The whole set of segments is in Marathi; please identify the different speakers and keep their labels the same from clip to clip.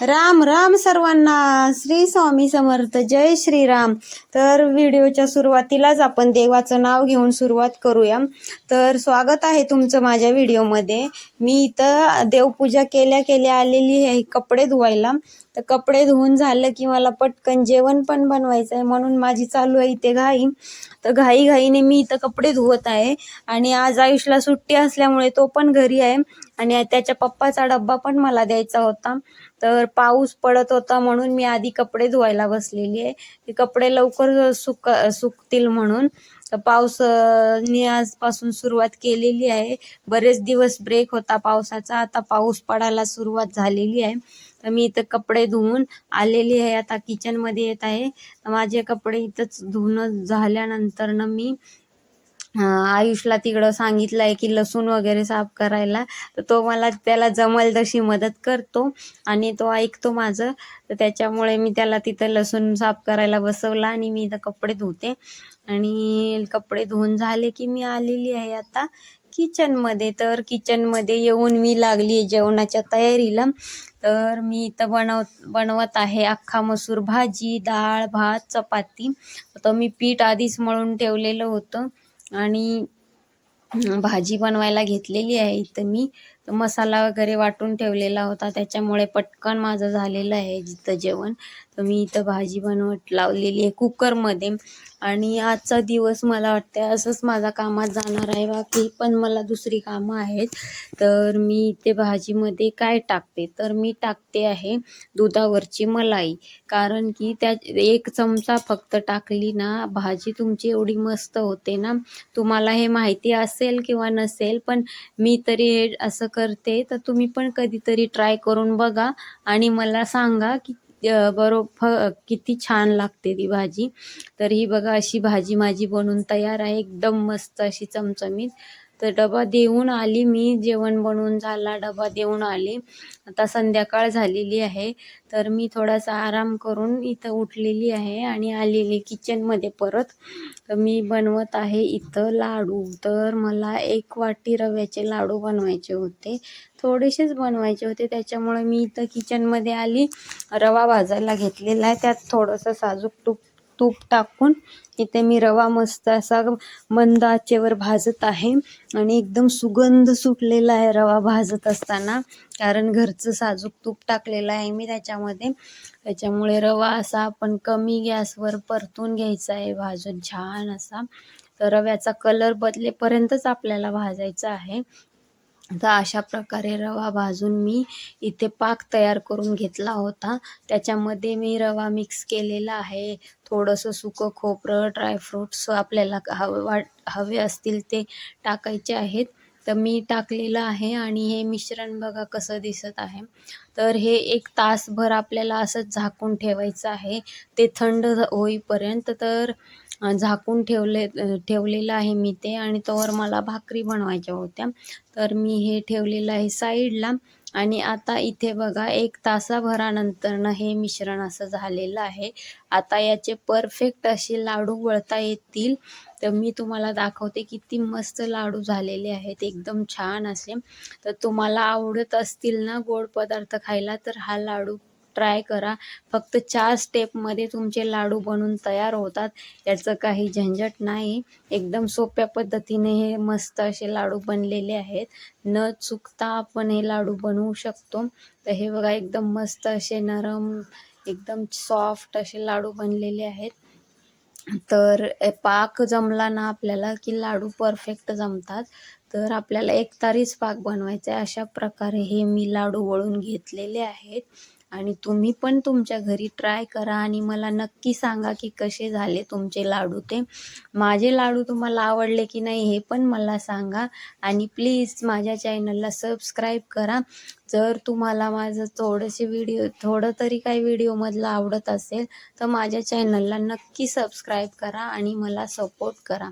Speaker 1: राम राम सर्वांना. श्री स्वामी समर्थ. जय श्रीराम. तर व्हिडिओच्या सुरुवातीलाच आपण देवाचं नाव घेऊन सुरुवात करूया. तर स्वागत आहे तुमचं माझ्या व्हिडिओमध्ये. मी इथं देवपूजा केल्या केल्या आलेली आहे. कपडे धुवायला. तर कपडे धुवून झालं की मला पटकन जेवण पण बनवायचं आहे म्हणून माझी चालू आहे इथे घाई. तर घाई घाईने मी इथं कपडे धुवत आहे. आणि आज आयुषला सुट्टी असल्यामुळे तो पण घरी आहे. आणि त्याच्या पप्पाचा डब्बा पण मला द्यायचा होता. तर पाऊस पडत होता म्हणून मी आधी कपडे धुवायला बसलेली आहे. ते कपडे लवकर सुक सुकतील म्हणून. तर पाऊस नी आजपासून सुरुवात केलेली आहे. बरेच दिवस ब्रेक होता पावसाचा. आता पाऊस पडायला सुरुवात झालेली आहे. तर मी इथं कपडे धुवून आलेली आहे. आता किचनमध्ये येत आहे. माझे कपडे इथंच धुवून झाल्यानंतर ना मी आयुषला तिकडं सांगितलं आहे की लसूण वगैरे साफ करायला. तर तो मला त्याला जमल तशी मदत करतो आणि तो ऐकतो माझं. तर त्याच्यामुळे मी त्याला तिथं लसूण साफ करायला बसवला आणि मी इथं कपडे धुते. आणि कपडे धुवून झाले की मी आलेली आहे आता किचनमध्ये. तर किचनमध्ये येऊन मी लागली आहे जेवणाच्या तयारीला. तर मी इथं बनव बनवत आहे अख्खा मसूर भाजी डाळ भात चपाती. तर मी पीठ आधीच मळून ठेवलेलं होतं. आणि भाजी बनवायला घेतलेली आहे इथं मी मसाला वगैरे वाटून ठेवलेला होता. त्याच्यामुळे पटकन माझं झालेलं आहे जिथं जेवण. तर मी इथं भाजी बनवत लावलेली आहे कुकरमध्ये. आणि आजचा दिवस मला वाटतं असंच माझा कामात जाणार आहे. बाकी पण मला दुसरी कामं आहेत. तर मी इथे भाजीमध्ये काय टाकते? तर मी टाकते आहे दुधावरची मलाई. कारण की त्या एक चमचा फक्त टाकली ना भाजी तुमची एवढी मस्त होते ना. तुम्हाला हे माहिती असेल किंवा नसेल पण मी तरी हे असं करते तर तुम्ही पण कधीतरी ट्राय करून बघा. आणि मला सांगा की बरोबर किती छान लागते ती भाजी. तर ही बघा अशी भाजी माझी बनून तयार आहे. एकदम मस्त अशी चमचमीत. तर डबा देऊन आली मी जेवण बनवून झाला डबा देऊन आली. आता संध्याकाळ झालेली आहे तर मी थोडासा आराम करून इथं उठलेली आहे आणि आलेली किचनमध्ये परत. मी बनवत आहे इथं लाडू. तर मला एक वाटी रव्याचे लाडू बनवायचे होते. थोडेसेच बनवायचे होते त्याच्यामुळे मी इथं किचनमध्ये आली. रवा भाजायला घेतलेला आहे त्यात थोडंसं साजूक तूप तूप टाकून इथे मी रवा मस्त असा मंद आचेवर भाजत आहे. आणि एकदम सुगंध सुटलेला आहे रवा भाजत असताना. कारण घरचं साजूक तूप टाकलेलं आहे मी त्याच्यामध्ये. त्याच्यामुळे रवा असा आपण कमी गॅसवर परतून घ्यायचा आहे. भाजून छान असा. तर रव्याचा कलर बदलेपर्यंतच आपल्याला भाजायचा आहे. तर अशा प्रकारे रवा भाजून मी इथे पाक तयार करून घेतला होता. त्याच्यामध्ये मी रवा मिक्स केलेला आहे. थोडंसं सुकं खोबरं ड्रायफ्रूट्स आपल्याला हवं वाट हवे असतील ते टाकायचे आहेत. तर मी टाकलेलं आहे आणि हे मिश्रण बघा कसं दिसत आहे. तर हे एक तासभर आपल्याला असंच झाकून ठेवायचं आहे. ते थंड होईपर्यंत तर झाकून ठेवले ठेवलेलं आहे मी ते आणि तोवर मला भाकरी बनवायच्या होत्या. तर मी हे ठेवलेलं आहे साईडला. आणि आता इथे बघा एक तासाभरानंतरनं हे मिश्रण असं झालेलं आहे. आता याचे परफेक्ट असे लाडू वळता येतील. तर मी तुम्हाला दाखवते किती मस्त लाडू झालेले आहेत. एकदम छान असे. तर तुम्हाला आवडत असतील ना गोड पदार्थ खायला तर हा लाडू ट्राय करा. फक्त चार स्टेपमध्ये तुमचे लाडू बनून तयार होतात. याचं काही झंझट नाही. एकदम सोप्या पद्धतीने हे मस्त असे लाडू बनलेले आहेत. न चुकता आपण हे लाडू बनवू शकतो. तर हे बघा एकदम मस्त असे नरम एकदम सॉफ्ट असे लाडू बनलेले आहेत. तर पाक जमला ना आपल्याला की लाडू परफेक्ट जमतात. तर आपल्याला एक तारीच पाक बनवायचा आहे अशा प्रकारे हे मी लाडू वळून घेतलेले आहेत. आणि तुम्ही पण तुमच्या घरी ट्राय करा आणि मला नक्की सांगा की कसे झाले तुमचे लाडू ते. माझे लाडू तुम्हाला आवडले की नाही हे पण मला सांगा. आणि प्लीज माझ्या चॅनलला सबस्क्राईब करा. जर तुम्हाला माझं थोडेसे व्हिडिओ थोडं तरी काही व्हिडिओमधलं आवडत असेल तर माझ्या चॅनलला नक्की सबस्क्राईब करा आणि मला सपोर्ट करा.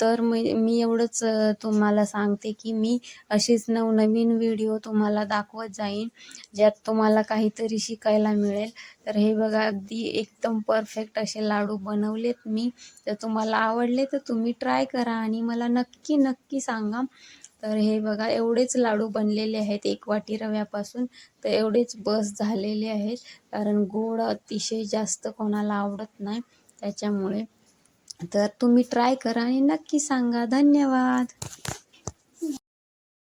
Speaker 1: तर मी मी एवढंच तुम्हाला सांगते की मी असेच नवनवीन व्हिडिओ तुम्हाला दाखवत जाईन ज्यात तुम्हाला काहीतरी शिकायला मिळेल. तर हे बघा अगदी एकदम परफेक्ट असे लाडू बनवलेत मी. तर तुम्हाला आवडले तर तुम्ही ट्राय करा आणि मला नक्की नक्की सांगा. तर हे बघा एवढेच लाडू बनलेले आहेत एक वाटी रव्यापासून. तर एवढेच बस झालेले आहेत कारण गोड अतिशय जास्त कोणाला आवडत नाही त्याच्यामुळे. तर तुम्ही ट्राय करा आणि नक्की सांगा. धन्यवाद.